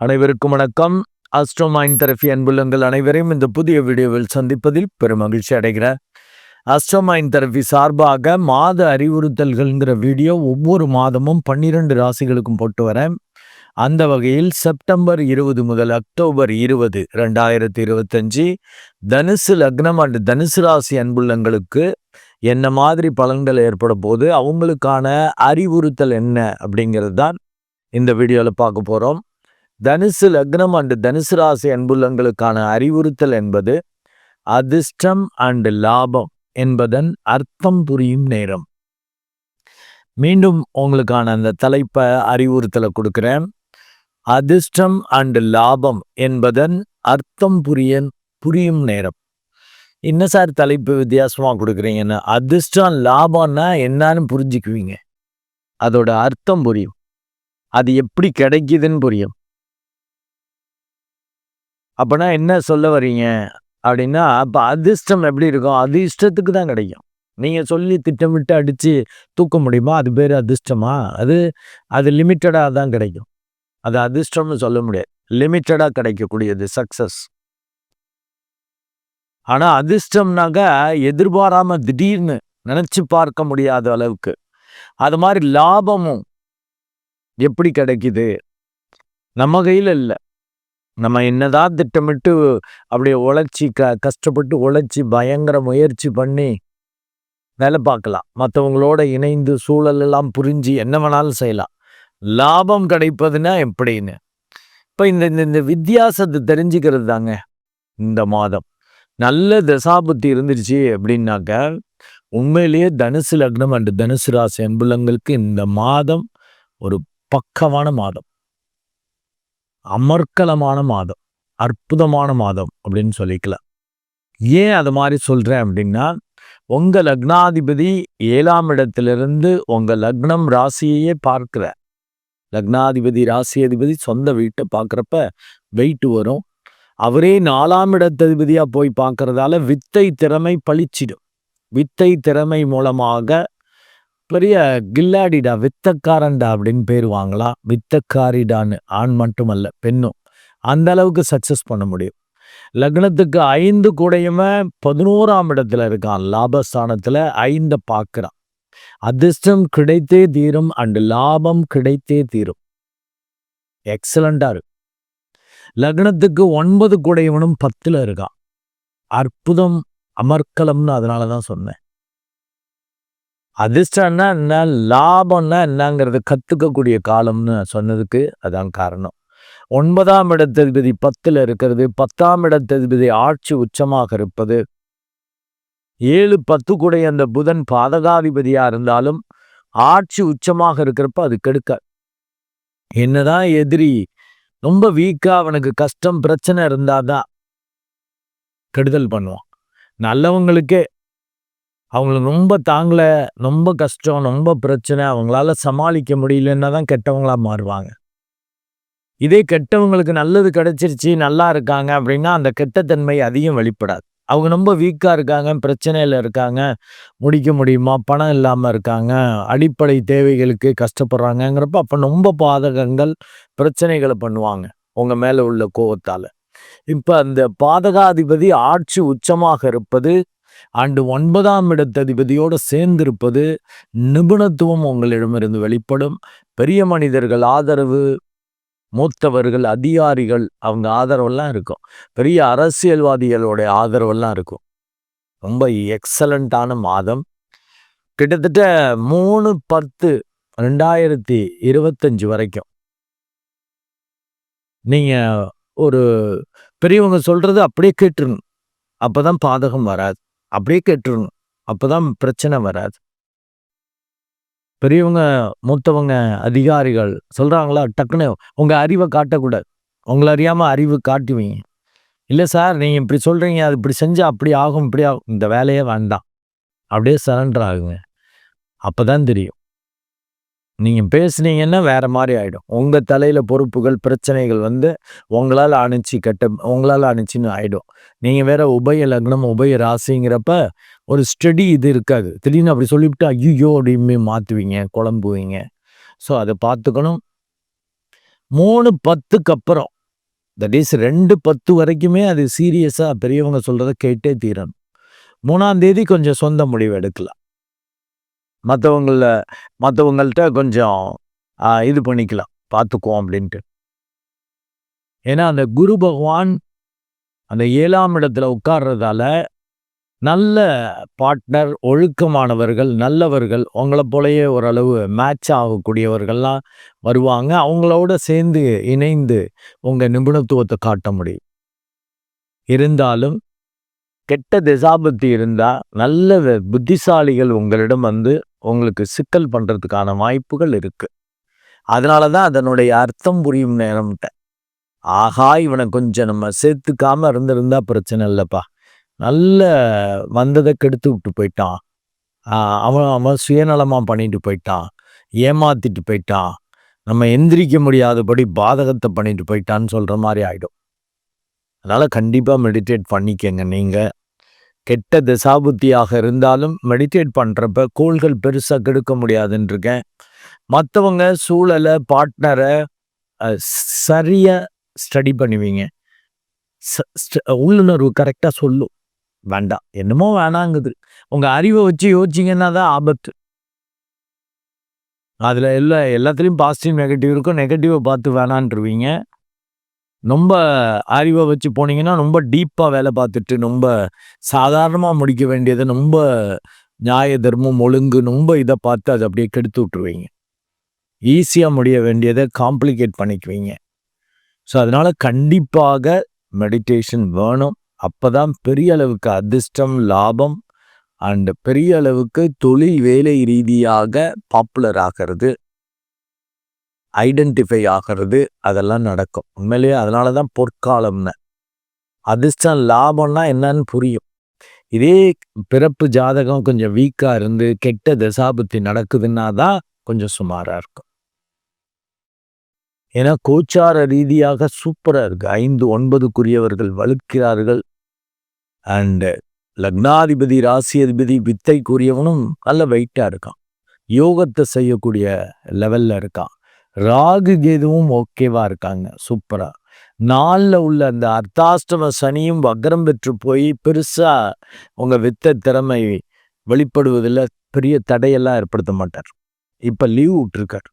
அனைவருக்கும் வணக்கம். அஸ்ட்ரோமைன் தெரபி அன்புள்ளங்கள் அனைவரையும் இந்த புதிய வீடியோவில் சந்திப்பதில் பெரும் மகிழ்ச்சி அடைகிறேன். அஸ்ட்ரோமைன் தெரபி சார்பாக மாத அறிவுறுத்தல்கள்ங்கிற வீடியோ ஒவ்வொரு மாதமும் பன்னிரண்டு ராசிகளுக்கும் போட்டு வரேன். அந்த வகையில் செப்டம்பர் இருபது முதல் அக்டோபர் இருபது ரெண்டாயிரத்தி இருபத்தஞ்சி தனுசு லக்னம் அண்ட் தனுசு ராசி அன்புள்ளங்களுக்கு என்ன மாதிரி பலன்கள் ஏற்பட போது அவங்களுக்கான அறிவுறுத்தல் என்ன அப்படிங்கிறது தான் இந்த வீடியோவில் பார்க்க போகிறோம் தனுசு லக்னம் அண்டு தனுசு ராசி அன்புள்ளங்களுக்கான அறிவுறுத்தல் என்பது அதிர்ஷ்டம் அண்டு லாபம் என்பதன் அர்த்தம் புரியும் நேரம். மீண்டும் உங்களுக்கான அந்த தலைப்பை அறிவுறுத்தலை கொடுக்குறேன். அதிர்ஷ்டம் அண்டு லாபம் என்பதன் அர்த்தம் புரிய புரியும் நேரம். என்ன சார் தலைப்பு வித்தியாசமாக கொடுக்குறீங்கன்னு? அதிர்ஷ்டம் லாபம்னா என்னன்னு புரிஞ்சுக்குவீங்க. அதோட அர்த்தம் புரியும். அது எப்படி கிடைக்குதுன்னு புரியும். அப்போனா என்ன சொல்ல வரீங்க அப்படின்னா அப்போ அதிர்ஷ்டம் எப்படி இருக்கும்? அது இஷ்டத்துக்கு தான் கிடைக்கும். நீங்கள் சொல்லி திட்டமிட்டு அடித்து தூக்க முடியுமா? அது பேர் அதிர்ஷ்டமா? அது அது லிமிட்டடாக தான் கிடைக்கும். அது அதிர்ஷ்டம்னு சொல்ல முடியாது. லிமிட்டடாக கிடைக்கக்கூடியது சக்ஸஸ் ஆனால் அதிர்ஷ்டம்னாக்க எதிர்பாராமல் திடீர்னு நினச்சி பார்க்க முடியாத அளவுக்கு. அது மாதிரி லாபமும் எப்படி கிடைக்குது? நம்ம கையில் இல்லை. நம்ம என்னதான் திட்டமிட்டு அப்படியே உழைச்சி க கஷ்டப்பட்டு உழைச்சி பயங்கர முயற்சி பண்ணி வேலை பார்க்கலாம். மற்றவங்களோட இணைந்து சூழல் எல்லாம் புரிஞ்சு என்ன வேணாலும் செய்யலாம். லாபம் கிடைப்பதுன்னா எப்படின்னு? இப்போ இந்த இந்த வித்தியாசத்தை தெரிஞ்சுக்கிறது தாங்க இந்த மாதம். நல்ல தசாபுத்தி இருந்துருச்சு அப்படின்னாக்க உண்மையிலேயே தனுசு லக்னம் அண்டு தனுசு ராசி அன்புலங்களுக்கு இந்த மாதம் ஒரு பக்கமான மாதம். அமர்க்கலமான மாதம் அற்புதமான மாதம் அப்படின்னு சொல்லிக்கலாம். ஏன் அது மாதிரி சொல்கிறேன் அப்படின்னா உங்கள் லக்னாதிபதி ஏழாம் இடத்திலிருந்து உங்கள் லக்னம் ராசியையே பார்க்குற. லக்னாதிபதி ராசி அதிபதி சொந்த வீட்டை பார்க்குறப்ப வெயிட் வரும். அவரே நாலாம் இடத்ததிபதியாக போய் பார்க்குறதால வித்தை திறமை பழிச்சிடும் வித்தை திறமை மூலமாக பெரிய கில்லாடிடா வித்தக்காரன்டா அப்படின்னு பேர் வாங்கலாம் வித்தக்காரிடான்னு ஆண் மட்டுமல்ல பெண்ணும். அந்த அளவுக்கு சக்சஸ் பண்ண முடியும். லக்னத்துக்கு ஐந்து கூடையுமே பதினோராம் இடத்துல இருக்கான். லாபஸ்தானத்துல ஐந்தை பார்க்குறான். அதிர்ஷ்டம் கிடைத்தே தீரும் அண்டு லாபம் கிடைத்தே தீரும். எக்ஸலண்டா இருக்கு லக்னத்துக்கு ஒன்பது கூடையவனும் பத்துல இருக்கான். அற்புதம் அமர்க்கலம்னு அதனால தான் சொன்னேன். அதிர்ஷ்டம்னா என்ன? லாபம்னா என்னங்கிறத கற்றுக்கக்கூடிய காலம்னு சொன்னதுக்கு அதான் காரணம். ஒன்பதாம் இடத்ததிபதி பத்தில் இருக்கிறது பத்தாம் இடத்ததிபதி ஆட்சி உச்சமாக இருப்பது ஏழு பத்து கூட அந்த புதன் பாதகாதிபதியாக இருந்தாலும் ஆட்சி உச்சமாக இருக்கிறப்ப அது கெடுக்க. என்னதான் எதிரி ரொம்ப வீக்காக அவனுக்கு கஷ்டம் பிரச்சனை இருந்தாதான் கெடுதல் பண்ணுவான். நல்லவங்களுக்கே அவங்கள ரொம்ப தாங்கலை ரொம்ப கஷ்டம் ரொம்ப பிரச்சனை அவங்களால சமாளிக்க முடியலன்னா தான் கெட்டவங்களாக மாறுவாங்க. இதே கெட்டவங்களுக்கு நல்லது கிடைச்சிருச்சு நல்லா இருக்காங்க அப்படின்னா அந்த கெட்டத்தன்மை அதிகம் வெளிப்படாது. அவங்க ரொம்ப வீக்காக இருக்காங்க பிரச்சனையில் இருக்காங்க முடிக்க முடியுமா பணம் இல்லாமல் இருக்காங்க அடிப்படை தேவைகளுக்கு கஷ்டப்படுறாங்கங்கிறப்ப அப்போ ரொம்ப பாதகங்கள் பிரச்சனைகளை பண்ணுவாங்க உங்கள் மேலே உள்ள கோவத்தால். இப்போ அந்த பாதகாதிபதி ஆட்சி உச்சமாக இருப்பது ஆண்டு ஒன்பதாம் இடத்ததிபதியோடு சேர்ந்திருப்பது நிபுணத்துவம் உங்களிடமிருந்து வெளிப்படும். பெரிய மனிதர்கள் ஆதரவு மூத்தவர்கள் அதிகாரிகள் அவங்க ஆதரவெல்லாம் இருக்கும். பெரிய அரசியல்வாதிகளுடைய ஆதரவெல்லாம் இருக்கும். ரொம்ப எக்ஸலண்ட்டான மாதம். கிட்டத்தட்ட மூணு பத்து ரெண்டாயிரத்தி இருபத்தஞ்சு வரைக்கும். நீங்கள் ஒரு பெரியவங்க சொல்கிறது அப்படியே கேட்டுருங்க அப்போ தான் பாதகம் வராது. அப்படியே கேட்டுருணும் அப்போதான் பிரச்சனை வராது. பெரியவங்க மூத்தவங்க அதிகாரிகள் சொல்கிறாங்களா டக்குன்னு உங்கள் அறிவை காட்டக்கூடாது. உங்களை அறியாமல் அறிவு காட்டுவீங்க. இல்லை சார் நீங்கள் இப்படி சொல்கிறீங்க அது இப்படி செஞ்சால் அப்படி ஆகும் இப்படி ஆகும். இந்த வேலையே வேண்டாம். அப்படியே சரண்டர் ஆகுங்க. அப்போ தான் தெரியும். நீங்கள் பேசுனீங்கன்னா வேறு மாதிரி ஆகிடும் உங்கள் தலையில் பொறுப்புகள் பிரச்சனைகள் வந்து உங்களால் அணிச்சு கட்ட உங்களால் அணிச்சின்னு ஆகிடும் நீங்கள் வேறு உபய லக்னம் உபய ராசிங்கிறப்ப ஒரு ஸ்டடி இது இருக்காது. திடீர்னு அப்படி சொல்லிவிட்டு ஐயோ அப்படின்னு மாற்றுவீங்க குழம்புவீங்க. ஸோ அதை பார்த்துக்கணும். மூணு பத்துக்கு அப்புறம். தட் இஸ் ரெண்டு பத்து வரைக்குமே அது சீரியஸாக பெரியவங்க சொல்கிறத கேட்டே தீரணும். மூணாம் தேதி கொஞ்சம் சொந்த முடிவு எடுக்கலாம். மற்றவங்கள மற்றவங்கள்ட்ட கொஞ்சம் இது பண்ணிக்கலாம் பார்த்துக்குவோம் அப்படின்ட்டு. ஏன்னா அந்த குரு பகவான் அந்த ஏழாம் இடத்துல உட்கார்றதால நல்ல பார்ட்னர் ஒழுக்கமானவர்கள் நல்லவர்கள் உங்களை போலயே ஓரளவு மேட்ச் ஆகக்கூடியவர்கள்லாம் வருவாங்க. அவங்களோட சேர்ந்து இணைந்து உங்கள் நிபுணத்துவத்தை காட்ட முடியும். இருந்தாலும் கெட்ட திசாபத்தி இருந்தால் நல்ல புத்திசாலிகள் உங்களிடம் வந்து உங்களுக்கு சிக்கல் பண்ணுறதுக்கான வாய்ப்புகள் இருக்குது அதனால தான் அதனுடைய அர்த்தம் புரியும் நேரம்ட்ட. ஆகா இவனை கொஞ்சம் நம்ம சேர்த்துக்காமல் இருந்திருந்தா பிரச்சனை இல்லைப்பா. நல்ல வந்ததை கெடுத்து விட்டு போயிட்டான். அவன் அவன் சுயநலமாக பண்ணிட்டு போயிட்டான். ஏமாத்திட்டு போயிட்டான். நம்ம எந்திரிக்க முடியாதபடி பாதகத்தை பண்ணிட்டு போயிட்டான்னு சொல்கிற மாதிரி ஆகிடும் அதனால் கண்டிப்பாக மெடிடேட் பண்ணிக்கங்க நீங்கள் கெட்ட திசாபுத்தியாக இருந்தாலும் மெடிடேட் பண்ணுறப்ப கோள்கள் பெருசாக கெடுக்க முடியாதுன்ருக்கேன். மற்றவங்க சூழலை பார்ட்னரை சரியாக ஸ்டடி பண்ணுவீங்க. ச- ஸ்ட- உள்ளுணர்வு கரெக்டாக சொல்லும். வேண்டாம். என்னமோ வேணாங்குது. உங்கள் அறிவை வச்சு யோசிச்சிங்கன்னா தான் ஆபத்து. அதில் எல்லா எல்லாத்துலேயும் பாசிட்டிவ் நெகட்டிவ் இருக்கும். நெகட்டிவை பார்த்து வேணான்ருவீங்க. ரொம்ப அறிவை வச்சு போனீங்கன்னா ரொம்ப டீப்பாக வேலை பார்த்துட்டு ரொம்ப சாதாரணமாக முடிக்க வேண்டியதை ரொம்ப நியாய தர்மம் ஒழுங்கு ரொம்ப இதை பார்த்து அதை அப்படியே கெடுத்து விட்ருவீங்க ஈஸியாக முடிய வேண்டியதை காம்ப்ளிகேட் பண்ணிக்குவீங்க. ஸோ அதனால் கண்டிப்பாக மெடிடேஷன் வேணும். அப்போ தான் பெரிய அளவுக்கு அதிர்ஷ்டம் லாபம் அண்டு பெரிய அளவுக்கு தொழில் வேலை ரீதியாக பாப்புலர் ஆகிறது. ஐடென்டிஃபை ஆகிறது அதெல்லாம் நடக்கும். உண்மையிலேயே அதனால தான் பொற்காலம்னு. அதிர்ஷ்டம் லாபம்னா என்னன்னு புரியும். இதே பிறப்பு ஜாதகம் கொஞ்சம் வீக்காக இருந்து கெட்ட தசாபுத்தி நடக்குதுன்னா தான் கொஞ்சம் சுமாராக இருக்கும். ஏன்னா கோச்சார ரீதியாக சூப்பராக இருக்குது ஐந்து ஒன்பதுக்குரியவர்கள் வலுக்கிறார்கள். அண்டு லக்னாதிபதி ராசி அதிபதி வித்தைக்குரியவனும் நல்ல வெயிட்டாக இருக்கான். யோகத்தை செய்யக்கூடிய லெவலில் இருக்கான். ராகு கேதுவும் ஓகேவா இருக்காங்க. சூப்பரா நாளில் உள்ள அந்த அர்த்தாஷ்டம சனியும் வக்ரம் பெற்று போய் பெருசா உங்க வித்த திறமை வெளிப்படுவதில் பெரிய தடையெல்லாம் ஏற்படுத்த மாட்டார். இப்ப லீவ் விட்டுருக்கார்.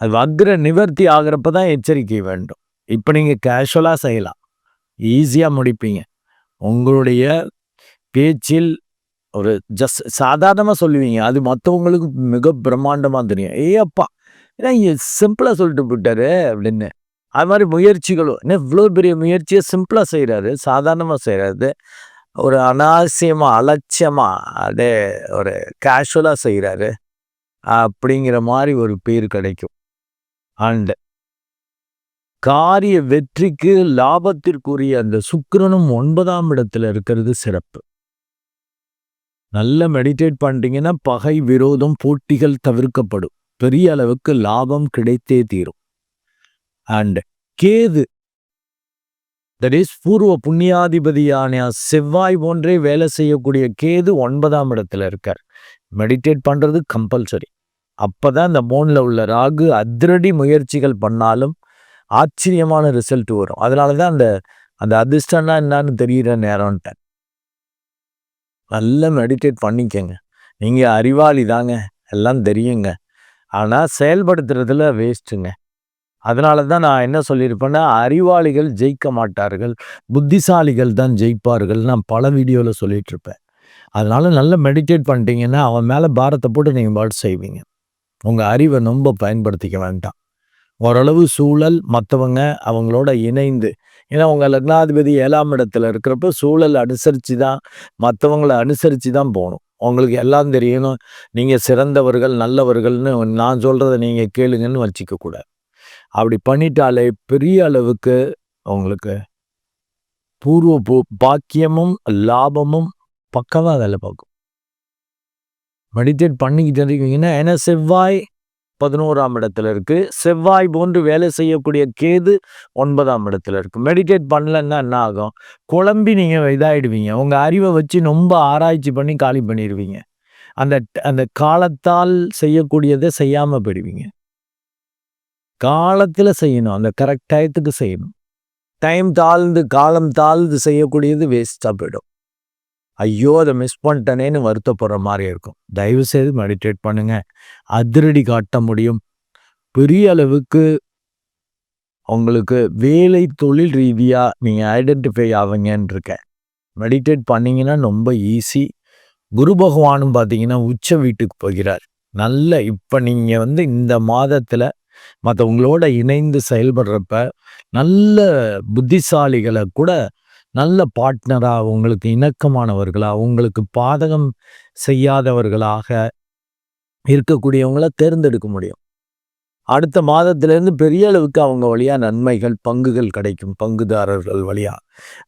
அது வக்ர நிவர்த்தி ஆகிறப்ப தான் எச்சரிக்கை வேண்டும். இப்போ நீங்க கேஷுவலாக செய்யலாம். ஈஸியாக முடிப்பீங்க. உங்களுடைய பேச்சில் ஒரு ஜஸ்ட் சாதாரணமாக சொல்லுவீங்க. அது மற்றவங்களுக்கு மிக பிரம்மாண்டமாக தெரியும். ஏ அப்பா ஏன்னா சிம்பிளாக சொல்லிட்டு போயிட்டாரு அப்படின்னு. அது மாதிரி முயற்சிகளும் என்ன இவ்வளோ பெரிய முயற்சியை சிம்பிளாக செய்கிறாரு சாதாரணமாக செய்கிறாரு ஒரு அனாவசியமாக அலட்சியமாக அதே ஒரு கேஷுவலாக செய்கிறாரு அப்படிங்கிற மாதிரி ஒரு பேர் கிடைக்கும். அண்டு காரிய வெற்றிக்கு லாபத்திற்குரிய அந்த சுக்கிரனும் ஒன்பதாம் இடத்துல இருக்கிறது சிறப்பு. நல்ல மெடிடேட் பண்ணிட்டீங்கன்னா பகை விரோதம் போட்டிகள் தவிர்க்கப்படும். பெரிய அளவுக்கு லாபம் கிடைத்தே தீரும். அண்ட் கேது தட் இஸ் பூர்வ புண்ணியாதிபதியான செவ்வாய் போன்றே வேலை செய்யக்கூடிய கேது ஒன்பதாம் இடத்துல இருக்கார். மெடிடேட் பண்ணுறது கம்பல்சரி அப்போ தான் இந்த போனில் உள்ள ராகு அதிரடி முயற்சிகள் பண்ணாலும் ஆச்சரியமான ரிசல்ட் வரும். அதனால தான் அந்த அந்த அதிர்ஷ்டம்னா என்னன்னு தெரிகிற நேரம்ட்டேன் நல்லா மெடிடேட் பண்ணிக்கங்க. நீங்கள் அறிவாளி தாங்க. எல்லாம் தெரியுங்க. ஆனால் செயல்படுத்துறதுல வேஸ்ட்டுங்க அதனால தான் நான் என்ன சொல்லியிருப்பேன்னா அறிவாளிகள் ஜெயிக்க மாட்டார்கள். புத்திசாலிகள் தான் ஜெயிப்பார்கள். நான் பல வீடியோவில் சொல்லிட்டு இருப்பேன் அதனால் நல்லா மெடிடேட் பண்ணிட்டீங்கன்னா அவன் மேலே பாரத்தை போட்டு நீங்கள் பாட்டு செய்வீங்க. உங்கள் அறிவை ரொம்ப பயன்படுத்திக்க வேண்டாம். ஓரளவு சூழல் மற்றவங்க அவங்களோட இணைந்து ஏன்னா உங்கள் லக்னாதிபதி ஏழாம் இடத்துல இருக்கிறப்ப சூழல் அனுசரித்து தான் மற்றவங்கள அனுசரித்து தான் போகணும். உங்களுக்கு எல்லாம் தெரியணும் நீங்கள் சிறந்தவர்கள் நல்லவர்கள்னு நான் சொல்கிறத நீங்கள் கேளுங்கன்னு வச்சிக்க அப்படி பண்ணிட்டாலே பெரிய அளவுக்கு உங்களுக்கு பூர்வ பு- பாக்கியமும் லாபமும் பக்கமாக வேலை பார்க்கும். மெடிடேட் பண்ணிக்கிட்டு இருக்கீங்கன்னா ஏன்னா செவ்வாய் பதினோராம் இடத்துல இருக்குது செவ்வாய் போன்று வேலை செய்யக்கூடிய கேது ஒன்பதாம் இடத்துல இருக்குது மெடிடேட் பண்ணலன்னா என்ன ஆகும்? குழம்பி நீங்கள் இதாகிடுவீங்க உங்கள் அறிவை வச்சு ரொம்ப ஆராய்ச்சி பண்ணி காலி பண்ணிடுவீங்க அந்த அந்த காலத்தால் செய்யக்கூடியதை செய்யாமல் போயிடுவீங்க. காலத்தில் செய்யணும். அந்த கரெக்ட் டயத்துக்கு செய்யணும். டைம் தாழ்ந்து காலம் தாழ்ந்து செய்யக்கூடியது வேஸ்ட்டாக போயிடும். ஐயோ அதை மிஸ் பண்ணிட்டனேன்னு வருத்தப்படுற மாதிரி இருக்கும். தயவு செய்து மெடிடேட் பண்ணுங்க. அதிரடி காட்ட முடியும். பெரிய அளவுக்கு உங்களுக்கு வேலை தொழில் ரீதியாக நீங்கள் ஐடென்டிஃபை ஆவீங்கன்னு இருக்கேன். மெடிடேட் பண்ணிங்கன்னா ரொம்ப ஈஸி குரு பகவானும் பார்த்தீங்கன்னா உச்ச வீட்டுக்கு போகிறார். நல்ல இப்போ நீங்கள் வந்து இந்த மாதத்தில் மற்றவங்களோட இணைந்து செயல்படுறப்ப நல்ல புத்திசாலிகளை கூட நல்ல பார்ட்னராக உங்களுக்கு இணக்கமானவர்களாக உங்களுக்கு பாதகம் செய்யாதவர்களாக இருக்கக்கூடியவங்கள தேர்ந்தெடுக்க முடியும். அடுத்த மாதத்திலேருந்து பெரிய அளவுக்கு அவங்க வழியாக நன்மைகள் பங்குகள் கிடைக்கும் பங்குதாரர்கள் வழியாக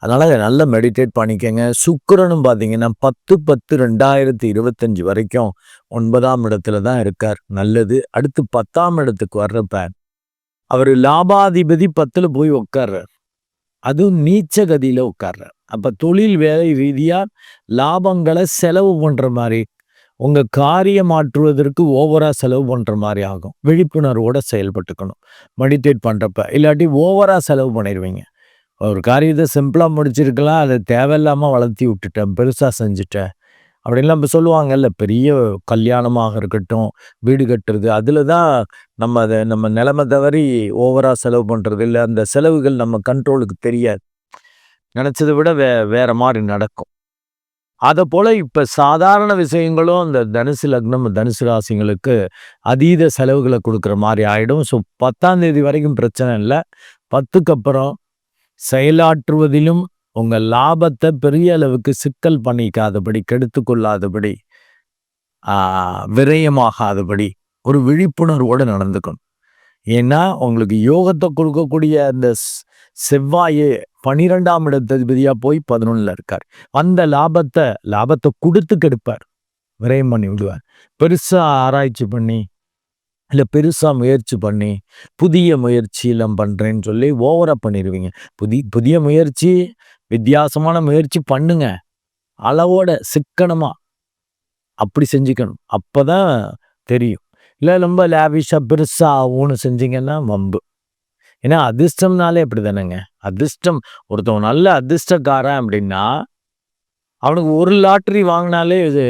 அதனால் நல்ல மெடிடேட் பண்ணிக்கங்க. சுக்கரனும் பார்த்தீங்கன்னா பத்து பத்து ரெண்டாயிரத்தி இருபத்தஞ்சி வரைக்கும் ஒன்பதாம் இடத்துல தான் இருக்கார். நல்லது. அடுத்து பத்தாம் இடத்துக்கு வர்றப்ப அவர் லாபாதிபதி பத்தில் போய் உட்கார்றார் அதுவும் நீச்ச கதியில் உட்கார்றார் அப்போ தொழில் வேலை ரீதியாக லாபங்களை செலவு பண்ணுற மாதிரி உங்கள் காரியம் மாற்றுவதற்கு ஓவராக செலவு பண்ணுற மாதிரி ஆகும். விழிப்புணர்வோடு செயல்பட்டுக்கணும். மெடிடேட் பண்ணுறப்ப இல்லாட்டி ஓவராக செலவு பண்ணிடுவீங்க. ஒரு காரியத்தை சிம்பிளாக முடிச்சிருக்கலாம். அதை தேவையில்லாமல் வளர்த்தி விட்டுட்டேன். பெருசாக செஞ்சுட்டேன். அப்படின்லாம் இப்போ சொல்லுவாங்கல்ல பெரிய கல்யாணமாக இருக்கட்டும் வீடு கட்டுறது அதில் தான் நம்ம அதை நம்ம நிலைமை தவறி ஓவராக செலவு பண்ணுறது இல்லை அந்த செலவுகள் நம்ம கண்ட்ரோலுக்கு தெரியாது. நினச்சதை விட வே வேறு மாதிரி நடக்கும். அதை போல் இப்போ சாதாரண விஷயங்களும் அந்த தனுசு லக்னம் தனுசு ராசிங்களுக்கு அதீத செலவுகளை கொடுக்குற மாதிரி ஆகிடும் ஸோ பத்தாம் தேதி வரைக்கும் பிரச்சனை இல்லை. பத்துக்கு அப்புறம் செயலாற்றுவதிலும் உங்கள் லாபத்தை பெரிய அளவுக்கு சிக்கல் பண்ணிக்காதபடி கெடுத்து கொள்ளாதபடி விரயமாகாதபடி ஒரு விழிப்புணர்வோடு நடந்துக்கணும். ஏன்னா உங்களுக்கு யோகத்தை கொடுக்கக்கூடிய அந்த செவ்வாயே பனிரெண்டாம் இடத்ததிபதியாக போய் பதினொன்றில் இருக்கார். அந்த லாபத்தை லாபத்தை கொடுத்து கெடுப்பார். விரயம் பண்ணி விடுவார். பெருசாக ஆராய்ச்சி பண்ணி இல்லை பெருசாக முயற்சி பண்ணி புதிய முயற்சியெல்லாம் பண்ணுறேன்னு சொல்லி ஓவராக பண்ணிடுவீங்க புதி புதிய முயற்சி வித்தியாசமான முயற்சி பண்ணுங்க. அளவோட சிக்கனமாக அப்படி செஞ்சுக்கணும். அப்போ தான் தெரியும். இல்லை ரொம்ப லேவிஷாக பெருசாக ஆகும்னு செஞ்சீங்கன்னா வம்பு. ஏன்னா அதிர்ஷ்டம்னாலே அப்படி தானேங்க அதிர்ஷ்டம் ஒருத்தவன் நல்ல அதிர்ஷ்டக்காரன் அப்படின்னா அவனுக்கு ஒரு லாட்ரி வாங்கினாலே இது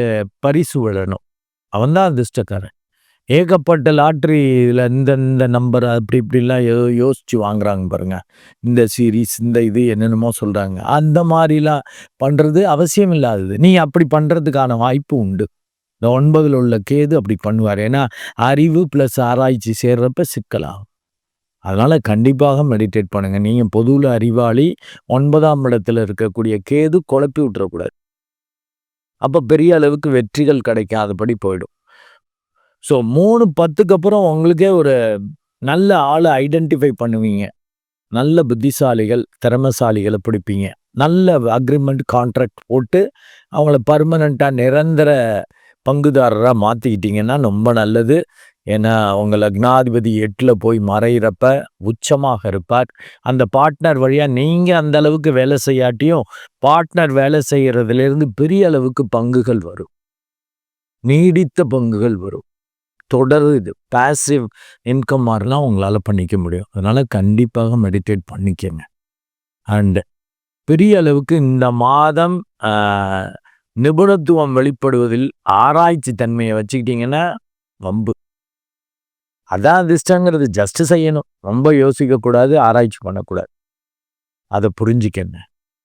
பரிசு விழணும். அவன் தான் அதிர்ஷ்டக்காரன். ஏகப்பட்ட லாட்ரி இதில் இந்த இந்த நம்பர் அப்படி இப்படிலாம் யோ யோசித்து வாங்குறாங்க பாருங்கள் இந்த சீரீஸ் இந்த இது என்னென்னமோ சொல்கிறாங்க அந்த மாதிரிலாம் பண்ணுறது அவசியம் இல்லாதது நீ அப்படி பண்ணுறதுக்கான வாய்ப்பு உண்டு. இந்த ஒன்பதில் உள்ள கேது அப்படி பண்ணுவார். ஏன்னா அறிவு ப்ளஸ் ஆராய்ச்சி சேர்றப்ப சிக்கலாகும். அதனால் கண்டிப்பாக மெடிடேட் பண்ணுங்கள் நீங்கள் பொதுவில் அறிவாளி ஒன்பதாம் இடத்துல இருக்கக்கூடிய கேது குழப்பி விட்டுறக்கூடாது. அப்போ பெரிய அளவுக்கு வெற்றிகள் கிடைக்காதபடி போயிடும். ஸோ மூணு பத்துக்கு அப்புறம் உங்களுக்கே ஒரு நல்ல ஆளை ஐடென்டிஃபை பண்ணுவீங்க. நல்ல புத்திசாலிகள் திறமசாலிகளை பிடிப்பீங்க. நல்ல அக்ரிமெண்ட் கான்ட்ராக்ட் போட்டு அவங்கள பர்மனண்ட்டாக நிரந்தர பங்குதாரராக மாற்றிக்கிட்டிங்கன்னா ரொம்ப நல்லது. ஏன்னா உங்கள் லக்னாதிபதி எட்டில் போய் மறைகிறப்ப உச்சமாக இருப்பார். அந்த பார்ட்னர் வழியாக நீங்கள் அந்த அளவுக்கு வேலை செய்யாட்டியும் பார்ட்னர் வேலை செய்கிறதுலேருந்து பெரிய அளவுக்கு பங்குகள் வரும். நீடித்த பங்குகள் வரும். தொடர் இது பேசிவ் இன்கம் மாதிரிலாம் உங்களால் பண்ணிக்க முடியும். அதனால் கண்டிப்பாக மெடிடேட் பண்ணிக்கங்க. அண்டு பெரிய அளவுக்கு இந்த மாதம் நிபுணத்துவம் வெளிப்படுவதில் ஆராய்ச்சி தன்மையை வச்சுக்கிட்டிங்கன்னா வம்பு. அதான் அதிர்ஷ்டங்கிறது. ஜஸ்ட் செய்யணும். ரொம்ப யோசிக்கக்கூடாது ஆராய்ச்சி பண்ணக்கூடாது. அதை புரிஞ்சிக்கங்க.